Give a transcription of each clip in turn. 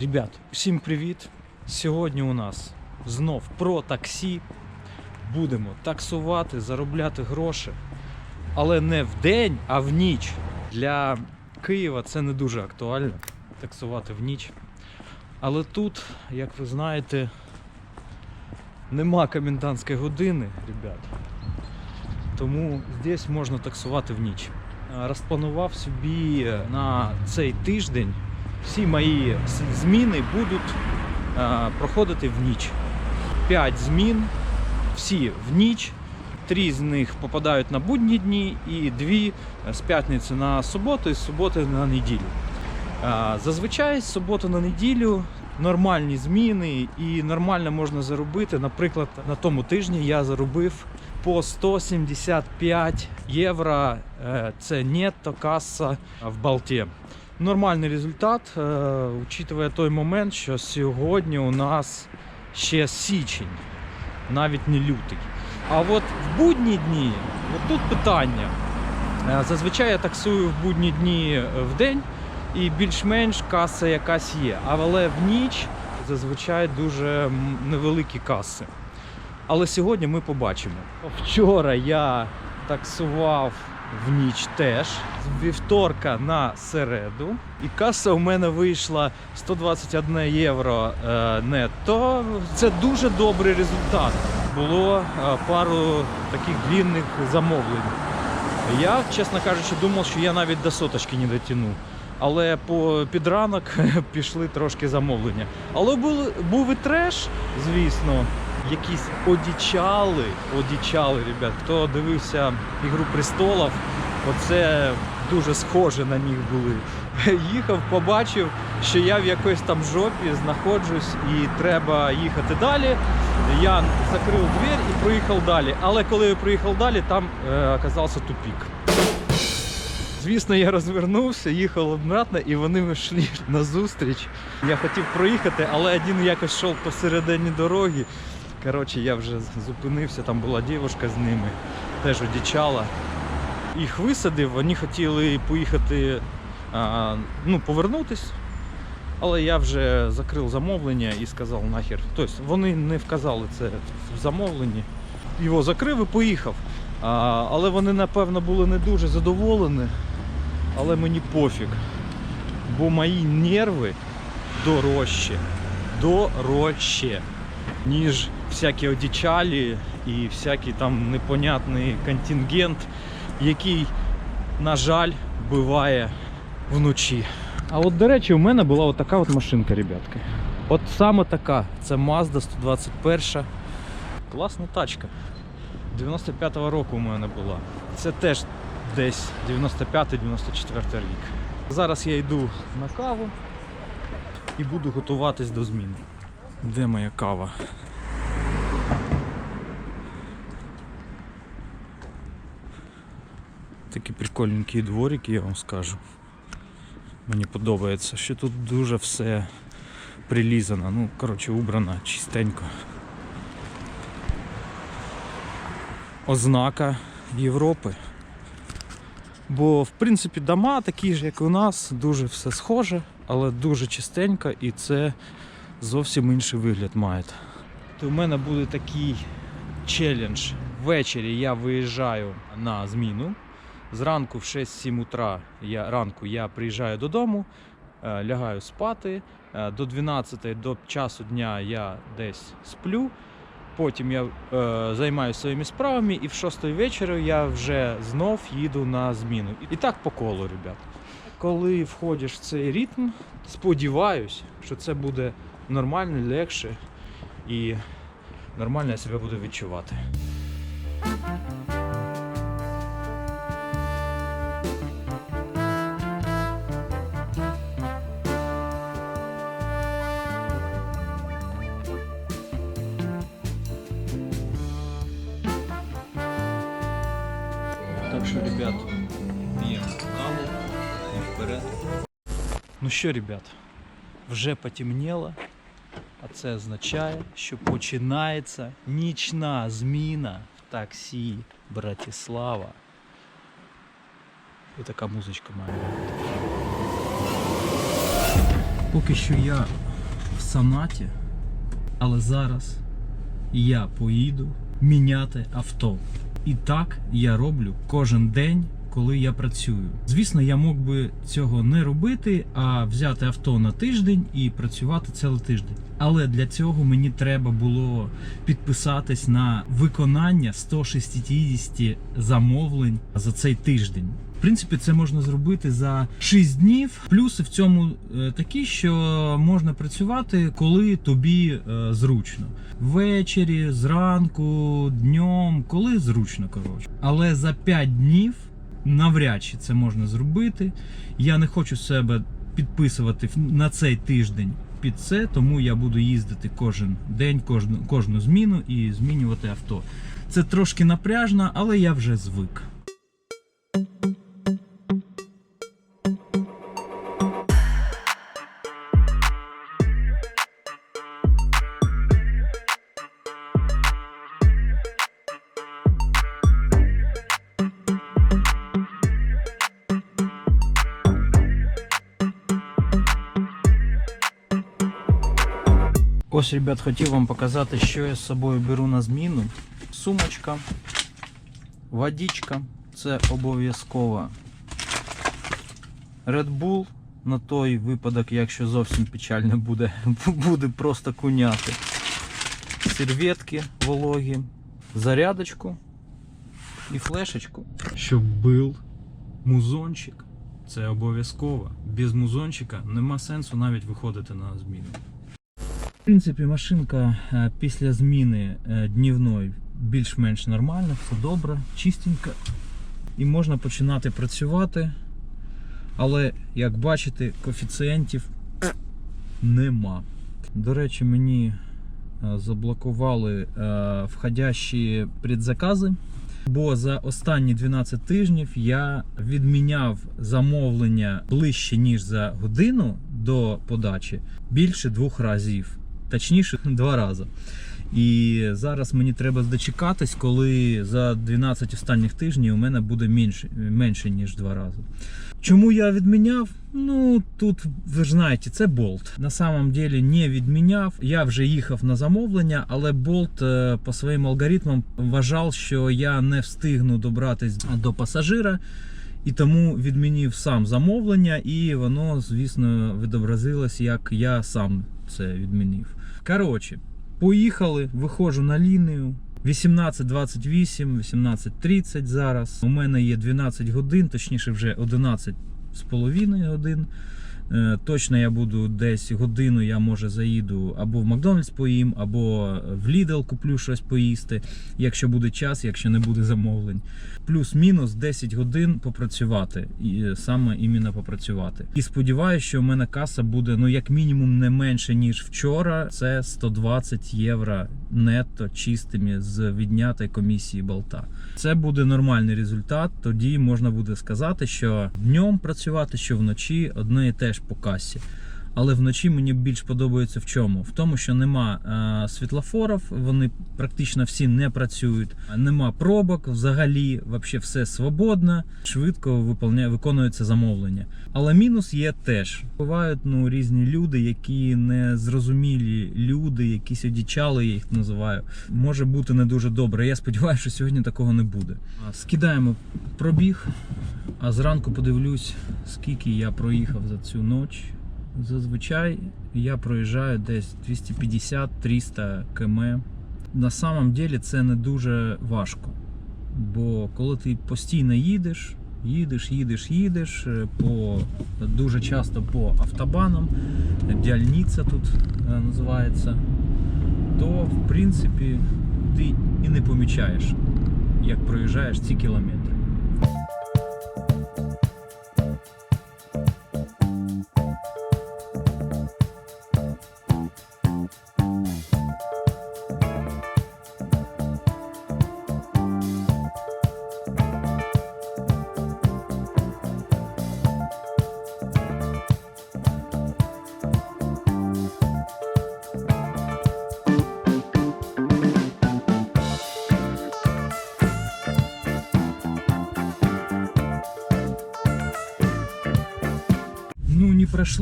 Ребят, всім привіт! Сьогодні у нас знов про таксі. Будемо таксувати, заробляти гроші. Але не в день, а в ніч. Для Києва це не дуже актуально таксувати в ніч. Але тут, як ви знаєте, нема комендантської години, ребят. Тому здесь можна таксувати в ніч. Розпланував собі на цей тиждень всі мої зміни будуть проходити в ніч. П'ять змін, всі в ніч. Три з них попадають на будні дні і дві з п'ятниці на суботу і з суботи на неділю. Зазвичай з суботи на неділю нормальні зміни і нормально можна заробити. Наприклад, на тому тижні я заробив по 175 євро. Е, Це нетто каса в Балті. Нормальний результат, е, учитывая той момент, що сьогодні у нас ще січень, навіть не лютий. А от в будні дні, от тут питання. Е, Зазвичай я таксую в будні дні е, в день і більш-менш каса якась є. Але в ніч зазвичай дуже невеликі каси. Але сьогодні ми побачимо. Вчора я таксував в ніч теж з вівторка на середу. І каса у мене вийшла 121 євро е, нетто. Це дуже добрий результат. Було е, пару таких длінних замовлень. Я, чесно кажучи, думав, що я навіть до соточки не дотягну. Але по під ранок пішли трошки замовлення. Але був, був і треш, звісно. Якісь одічали, одічали, ребят. Хто дивився Ігру престолів, оце дуже схоже на них були. Їхав, побачив, що я в якоїсь там жопі знаходжусь і треба їхати далі. Я закрив двір і проїхав далі. Але коли я проїхав далі, там е, оказався тупік. Звісно, я розвернувся, їхав обратно, і вони йшли на зустріч. Я хотів проїхати, але один якось йшов посередині дороги. Коротше, я вже зупинився, там була дівчинка з ними, теж одічала. Їх висадив, вони хотіли поїхати, а, ну, повернутись. Але я вже закрив замовлення і сказав нахер. Тобто вони не вказали це в замовленні. Його закрив і поїхав. А, але вони, напевно, були не дуже задоволені. Але мені пофіг. Бо мої нерви дорожче. Дорожче. Ніж всякі одічалі і всякий там непонятний контингент, який, на жаль, буває вночі. А от, до речі, у мене була от така от машинка, ребятки. От саме така. Це Mazda 121. Класна тачка. 95-го року у мене була. Це теж десь 95-94 рік. Зараз я йду на каву і буду готуватись до зміни. Де моя кава? Такі прикольненькі дворики, я вам скажу. Мені подобається, що тут дуже все прилізано. Ну, коротше, убрано чистенько. Ознака Європи. Бо, в принципі, дома такі ж, як у нас, дуже все схоже, але дуже чистенько і це зовсім інший вигляд має. То в мене буде такий челендж. Ввечері я виїжджаю на зміну. Зранку в 6-7 утра я, ранку я приїжджаю додому, е, лягаю спати. Е, До 12 до часу дня я десь сплю. Потім я е, займаюся своїми справами, і в 6 вечора я вже знов їду на зміну. І так по колу, ребят. Коли входиш в цей ритм, сподіваюсь, що це буде нормально, легше і нормально я себе буду відчувати. Що, ребят, вже потемніло, а це означає, що починається нічна зміна в таксі Братислава. І така музичка має. Поки що я в санаті, але зараз я поїду міняти авто. І так я роблю кожен день, коли я працюю. Звісно, я мог би цього не робити, а взяти авто на тиждень і працювати цілий тиждень. Але для цього мені треба було підписатись на виконання 160 замовлень за цей тиждень. В принципі, це можна зробити за 6 днів. Плюси в цьому е, такі, що можна працювати, коли тобі е, зручно. Ввечері, зранку, днем, коли зручно, коротше. Але за 5 днів навряд чи це можна зробити. Я не хочу себе підписувати на цей тиждень під це, тому я буду їздити кожен день, кожну, кожну зміну і змінювати авто. Це трошки напряжно, але я вже звик. Ось, ребят, хотів вам показати, що я з собою беру на зміну. Сумочка, водичка, це обов'язково. Red Bull на той випадок, якщо зовсім печально буде, буде просто куняти. Серветки вологі, зарядочку і флешечку. Щоб був музончик. Це обов'язково. Без музончика нема сенсу навіть виходити на зміну. В принципі, машинка е, після зміни е, днівної більш-менш нормальна, все добре, чистенька. І можна починати працювати. Але, як бачите, коефіцієнтів нема. До речі, мені е, заблокували входящі предзакази. Бо за останні 12 тижнів я відміняв замовлення ближче ніж за годину до подачі більше двох разів, точніше, два рази. І зараз мені треба дочекатись, коли за 12 останніх тижнів у мене буде менше, менше ніж два рази. Чому я відміняв? Ну тут ви ж знаєте, це болт. На самом деле не відміняв. Я вже їхав на замовлення, але болт е, по своїм алгоритмам вважав, що я не встигну добратись до пасажира. І тому відмінив сам замовлення, і воно, звісно, відобразилось, як я сам це відмінив. Коротше, поїхали, виходжу на лінію. 18.28, 18.30 зараз. У мене є 12 годин, точніше вже 11 з половиною годин. Е, Точно я буду десь годину, я може заїду або в Макдональдс поїм, або в Lidl куплю щось поїсти, якщо буде час, якщо не буде замовлень. Плюс-мінус 10 годин попрацювати, і е, саме іменно попрацювати. І сподіваюся, що в мене каса буде ну як мінімум не менше ніж вчора. Це 120 євро нетто чистими з віднятої комісії болта. Це буде нормальний результат. Тоді можна буде сказати, що днем працювати, що вночі одне і те ж по касі. Але вночі мені більш подобається в чому? В тому, що нема е, світлофорів, вони практично всі не працюють, нема пробок взагалі, взагалі все свободно, швидко виконується замовлення. Але мінус є теж. Бувають ну, різні люди, які не зрозумілі люди, якісь одічали, я їх називаю. Може бути не дуже добре. Я сподіваюся, що сьогодні такого не буде. Скидаємо пробіг, а зранку подивлюсь, скільки я проїхав за цю ніч. Зазвичай я проїжджаю десь 250-300 км. На самом деле це не дуже важко. Бо коли ти постійно їдеш, їдеш, їдеш, їдеш е, по дуже часто по автобанам, діальниця тут е, називається, то в принципі ти і не помічаєш, як проїжджаєш ці кілометри.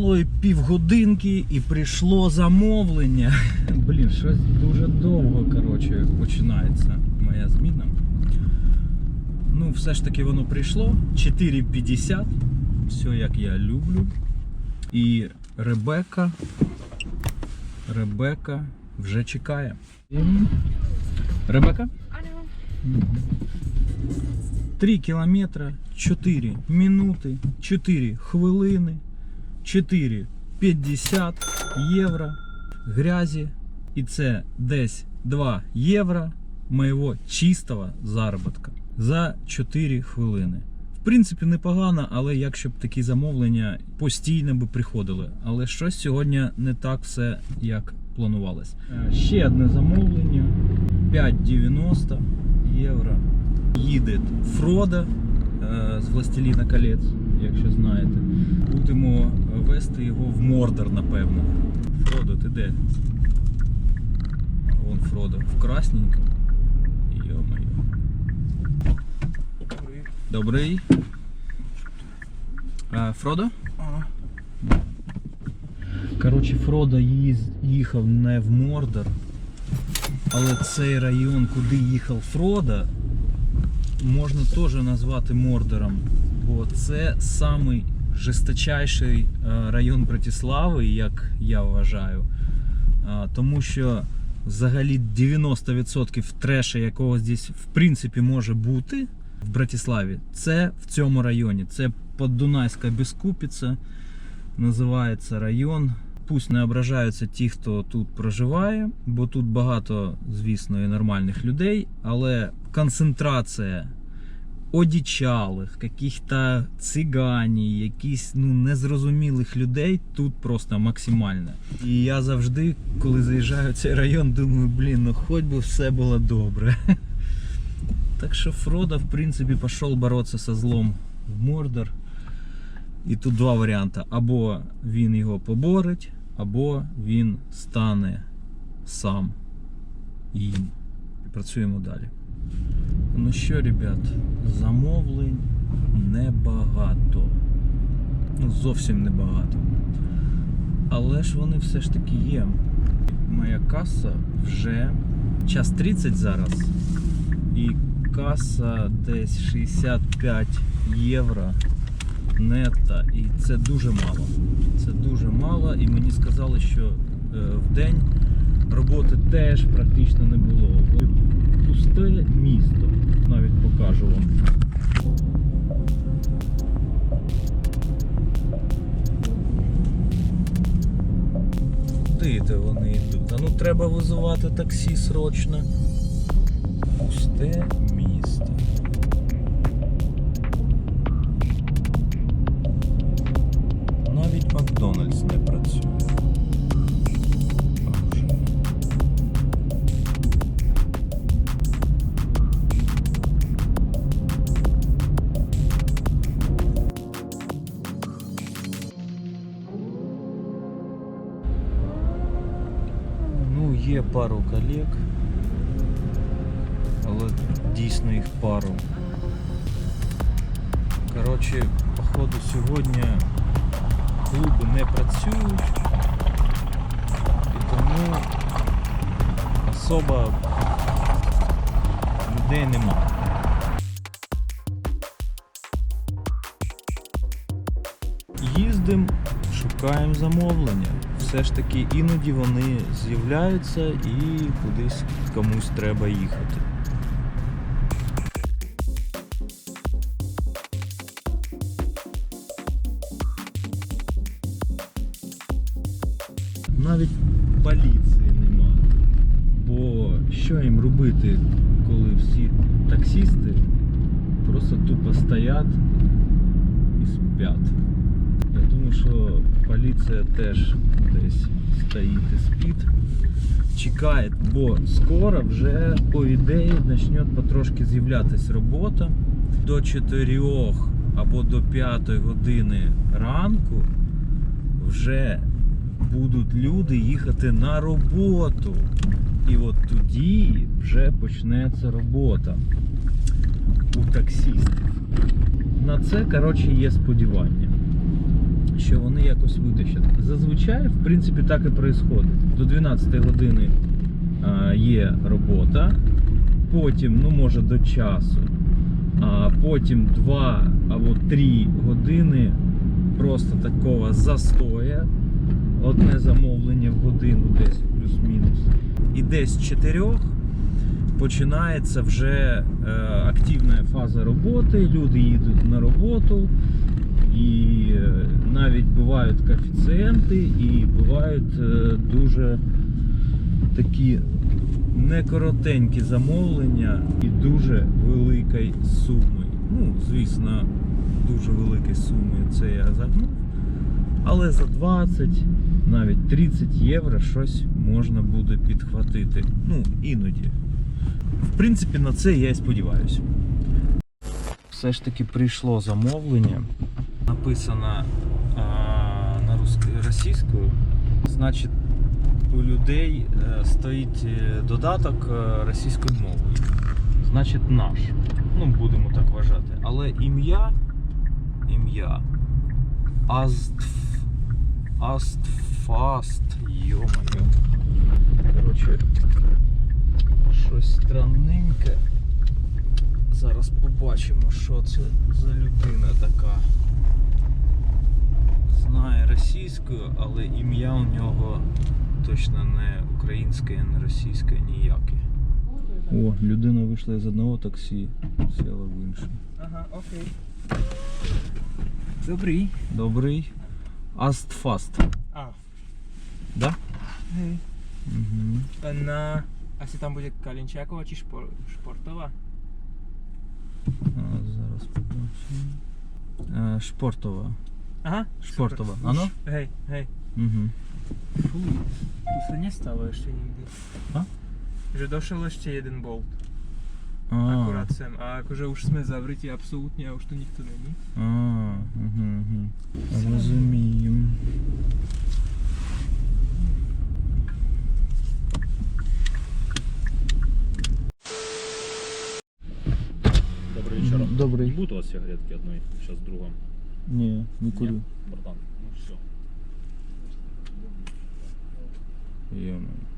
Пройшло і півгодинки, і прийшло замовлення. Блін, щось дуже довго коротше, починається моя зміна. Ну, все ж таки воно прийшло. 4,50. Все як я люблю. І Ребека. Ребека вже чекає. Ребека? 3 кілометра, 4 минути, 4 хвилини, 4,50 євро грязі. І це десь 2 євро моєго чистого заробітка за 4 хвилини. В принципі, непогано, але якщо б такі замовлення постійно би приходили. Але щось сьогодні не так все, як планувалось. Е, Ще одне замовлення 5,90 євро. Їде Фрода е, з Властеліна колець, якщо знаєте. Будемо вести його в Мордор, напевно. Фродо, ти де? Вон Фродо. В красненькому. Йо-моє. Добрий. А, Фродо? Коротше, Фродо їз- їхав не в Мордор, але цей район, куди їхав Фродо, можна теж назвати Мордором, бо це самий жесточайший е, район Братислави, як я вважаю. Тому що взагалі 90% треша, якого здесь в принципі може бути в Братиславі, це в цьому районі. Це Поддунайська Бескупіця, називається район. Пусть не ображаються ті, хто тут проживає, бо тут багато, звісно, і нормальних людей, але концентрація одічалих, каких-то циганів, якісь ну, незрозумілих людей тут просто максимальна. І я завжди, коли заїжджаю в цей район, думаю, блін, ну хоч би все було добре. Так що Фродо, в принципі, пішов боротися со злом в Мордор. І тут два варіанти: або він його поборить, або він стане сам їм. Працюємо далі. Ну що, ребят, замовлень небагато. Ну, зовсім небагато. Але ж вони все ж таки є. Моя каса вже час 30 зараз. І каса десь 65 євро нетто. І це дуже мало. Це дуже мало. І мені сказали, що е, в день роботи теж практично не було. Пусте місто. Навіть покажу вам. Куди вони йдуть? А ну треба визивати таксі срочно. Пусте місто. Навіть Макдональдс пару колег, але дійсно їх пару. Коротше, походу сьогодні клуби не працюють і тому особо людей немає. Їздимо, шукаємо замовлення. Все ж таки іноді вони з'являються і кудись комусь треба їхати. Навіть поліції нема. Бо що їм робити, коли всі таксісти просто тупо стоять і спять? Що поліція теж десь стоїть і спить. Чекає, бо скоро вже по ідеї почне потрошки з'являтися робота. До 4 або до 5 години ранку вже будуть люди їхати на роботу. І от тоді вже почнеться робота у таксістів. На це, коротше, є сподівання. Що вони якось витащать. Зазвичай, в принципі, так і відбувається. До 12 години а, є робота, потім, ну може до часу, а потім 2 або 3 години просто такого застоя. Одне замовлення в годину десь плюс-мінус. І десь з 4 починається вже е, активна фаза роботи, люди їдуть на роботу, і е, навіть бувають коефіцієнти, і бувають е, дуже такі некоротенькі замовлення і дуже великої суми. Ну, звісно, дуже великої суми це я загнув. Але за 20, навіть 30 євро щось можна буде підхватити. Ну, іноді. В принципі, на це я і сподіваюся. Все ж таки прийшло замовлення. Написано а, на російською. Значить, у людей е, стоїть е, додаток е, російською мовою. Значить, наш. Ну, будемо так вважати. Але ім'я. Ім'я. Астф... Астфаст. Йо-моє. Коротше, щось странненьке. Зараз побачимо, що це за людина така. Знає російською, але ім'я у нього точно не українське, не російське ніяке. О, людина вийшла з одного таксі, сіла в інше. Aha, okej. Dobrý. Добрий. Астфаст. A. Да? Угу. Na, asi tam bude Kalinčiáková či špor, Športová? А, зараз побачимо. Е, Шпортова. Aha. Športová, super. áno? Už, Hej, hej. Угу. Fú, tu sa nestalo ešte nikdy. A? Že došel ešte jeden bolt, А, akurát sem. A akože už sme zavretí absolútne a už tu nikto není. а, угу, угу. Розумію. Добрый вечер. Добрый. Не будет у вас сигаретки одной, сейчас другом? Ні, не курю. Нет? Братан, ну все. Ё-моё.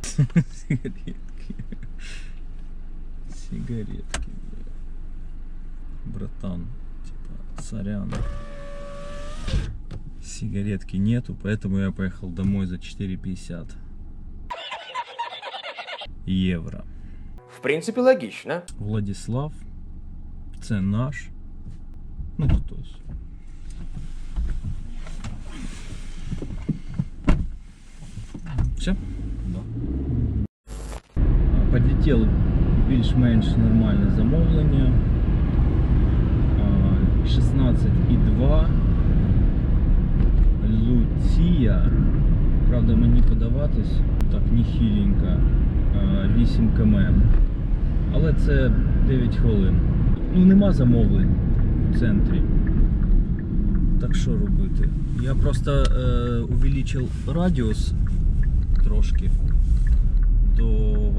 Сигаретки. Сигаретки, бля. Братан, типа, сорян. Сигаретки нету, поэтому я поехал домой за 4,50 евро. В принципе, логично. Владислав, це наш. Ну, хтось. Все? Да. Подлетіло більш-менш нормальне замовлення. 16,2. Луція. Правда, мені подаватись так ніхіленько. 8 км. Але це 9 хвилин. Ну нема замовлень в центрі. Так що робити? Я просто е, увеличив радіус трошки до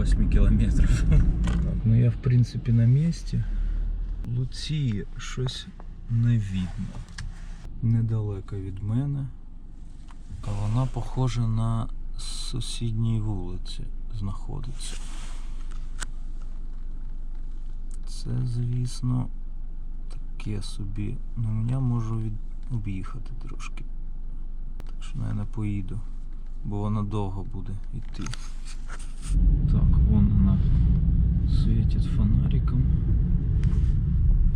8 кілометрів. Так, ну я в принципі на місці. Луції щось не видно. Недалеко від мене. А вона похожа на сусідній вулиці знаходиться. Це, звісно, таке собі. Ну, я можу від... об'їхати трошки. Так що, мабуть, поїду. Бо вона довго буде йти. Так, вон вона світить фонариком.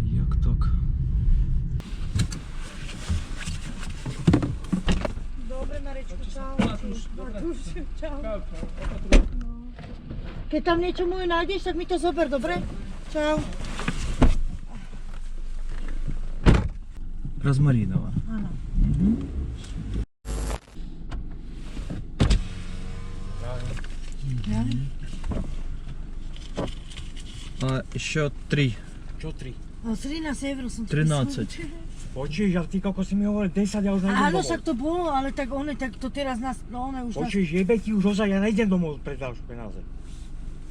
Як так? Marečko, čau. Matúš, čau. No. Keď tam niečo moje nájdeš, tak mi to zober, dobre? Čau. Розмаринова. Áno. А ще три. Čo 3? No, 13 eur som ti 13. písala. Počuješ, ale ty kokos si mi hovoril 10, ja už nejdem Áno, domov. však to bolo, ale tak one, tak to teraz nás, no one už nás... Počuješ, jebe ti už ozaj, ja nejdem domov pre ďalšie peniaze.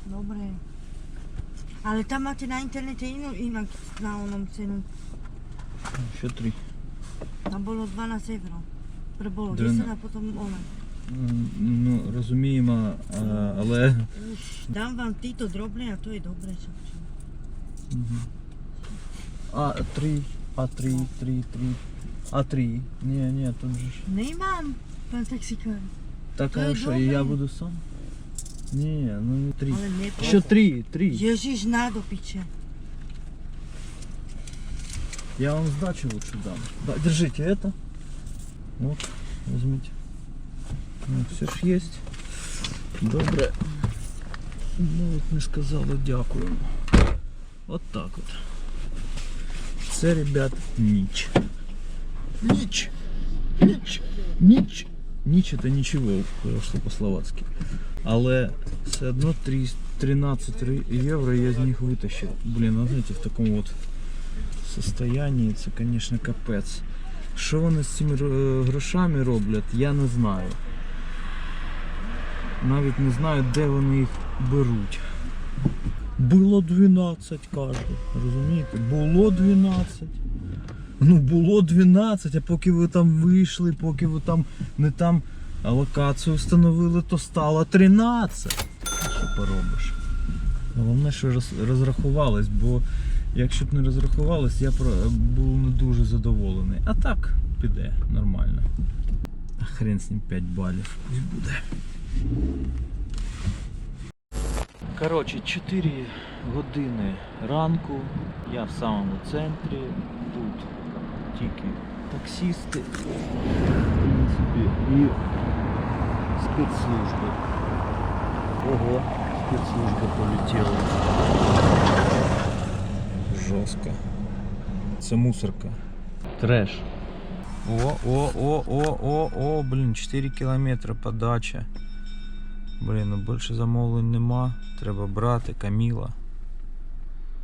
Dobre. Ale tam máte na internete inú, inak na onom cenu. Ще три. Tam bolo 12 euro. Pre bolo Dven- 10 a potom ole. Ну, розуміємо, але. Už dám vám títo drobné a to je dobré. čo- čo. А, три, а три, три, три. А три. Ні, ні, тут же ж. Nemám, pán taxikár. Так, To je а що, і я добре. буду сам? Ні, ну не три. Ale ne to. Що три, три. Ježiš, na do piče. Я вам сдачу лучше дам. Да, держите это. Вот, возьмите. Ну, все ж есть. Добре. Ну от не сказали дякую. От так от. Це, ребят, ніч. Ніч. Ніч. Ніч. Ніч це нічого, просто по-словацьки. Але все одно 3 13 євро я з них витащив. Блін, а знаєте, в такому от состоянні це, звісно, капець. Що вони з цими е, грошами роблять, я не знаю. Навіть не знаю, де вони їх беруть. Було 12, кажуть. Розумієте? Було 12. Ну, було 12, а поки ви там вийшли, поки ви там не там локацію встановили, то стало 13. Що поробиш? Головне, що розрахувались, бо якщо б не розрахувались, я був не дуже задоволений. А так піде нормально. А хрен з ним 5 балів. Пусть буде. Коротше, 4 години ранку. Я в самому центрі. Тут тільки таксісти. І спецслужби. Ого, спецслужба полетіла. Жорстко. Це мусорка. Треш. О, о, о, о, о, о, блін, 4 кілометри подача. Блін, ну більше замовлень нема. Треба брати, Каміла.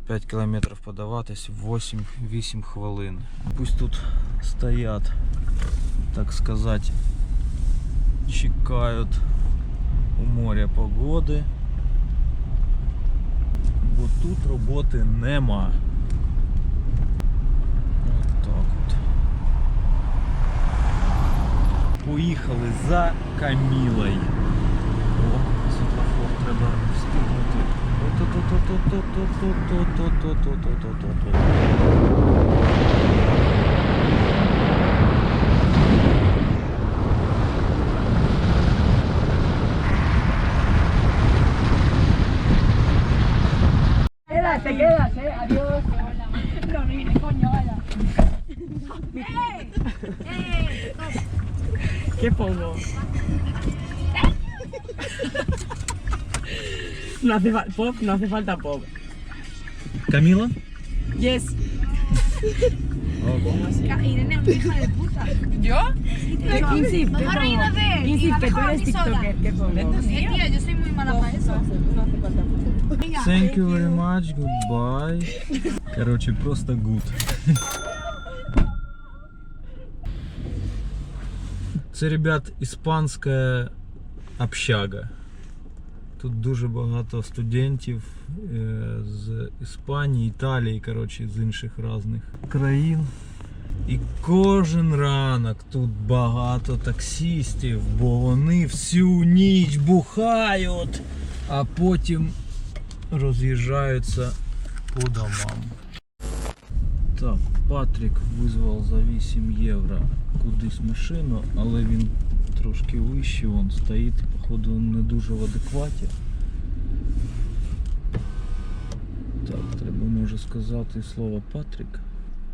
5 кілометрів подаватись 8-8 хвилин. Пусть тут стоять, так сказати, чекають у моря погоди. Бо тут роботи нема. От так от. Поїхали за Камілою. О, світлофор треба встигнути. О-то-то-то-то-то-то-то-то-то-то-то-то-то-то. No hace falta pop, no hace falta pop. Каміла? Yes. Irene, una hija de puta. ¿Yo? Quincy, ¿qué Vamos a reír pongo? de él. Quincy, y la que tú eres tiktoker, ¿qué pongo? Eh, tía, yo soy muy mala para eso. Venga, Thank eh, you very much, goodbye. Короче, просто good. Це, ребят, іспанська общага. Тут дуже багато студентів е, з Іспанії, Італії, коротше, з інших різних країн. І кожен ранок тут багато таксістів, бо вони всю ніч бухають, а потім роз'їжджаються по домам. Так, Патрік визвав за 8 євро кудись машину, але він трошки вище, він стоїть, походу не дуже в адекваті. Так, треба може сказати слово Патрік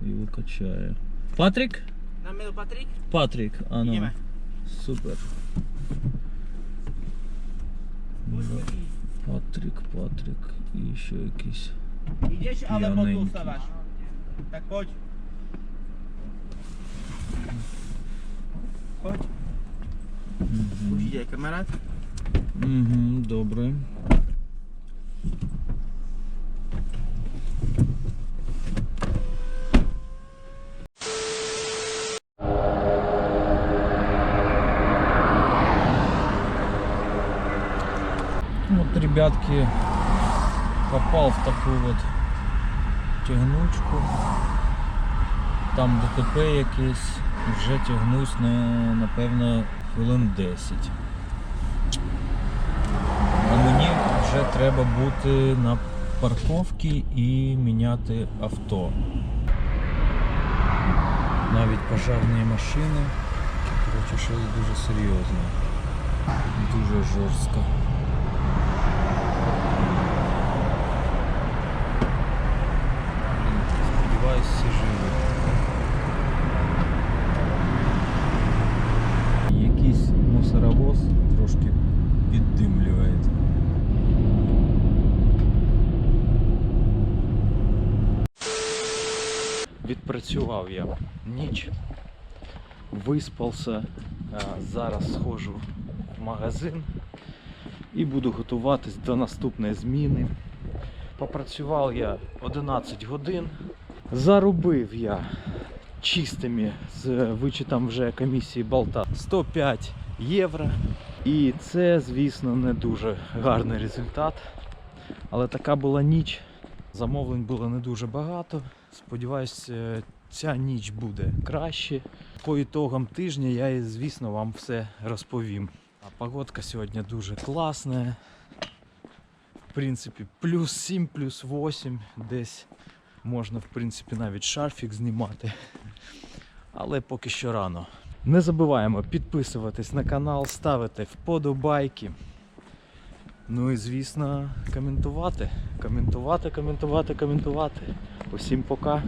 і викачає. Патрік? Dámelo, Patrick. Патрік, а ну. Їдемо. Супер. Да. Патрік, Патрік і ще якийсь. Idziesz, ale bo tu Pijaneńki. ustawasz. Tak Мгм. Idzie kamerat. Угу, добре. Вот, ребятки, попал в такую вот тягнучку. там ДТП якесь, вже тягнусь на, напевно, хвилин 10. А мені вже треба бути на парковці і міняти авто. Навіть пожарні машини. Коротше, щось дуже серйозне. Дуже жорстко. Сподіваюсь, всі живі. Якийсь мусоровоз трошки піддимлює. Відпрацював я ніч, виспався. Зараз схожу в магазин і буду готуватись до наступної зміни. Попрацював я 11 годин. Заробив я чистими з вичетом вже комісії болта 105 євро. І це, звісно, не дуже гарний результат. Але така була ніч. Замовлень було не дуже багато. Сподіваюсь, е, ця ніч буде краще. По ітогам тижня я, звісно, вам все розповім. А погодка сьогодні дуже класна. В принципі, плюс 7, плюс 8 десь можна, в принципі, навіть шарфік знімати. Але поки що рано. Не забуваємо підписуватись на канал, ставити вподобайки. Ну і звісно, коментувати. Коментувати, коментувати, коментувати. Усім пока.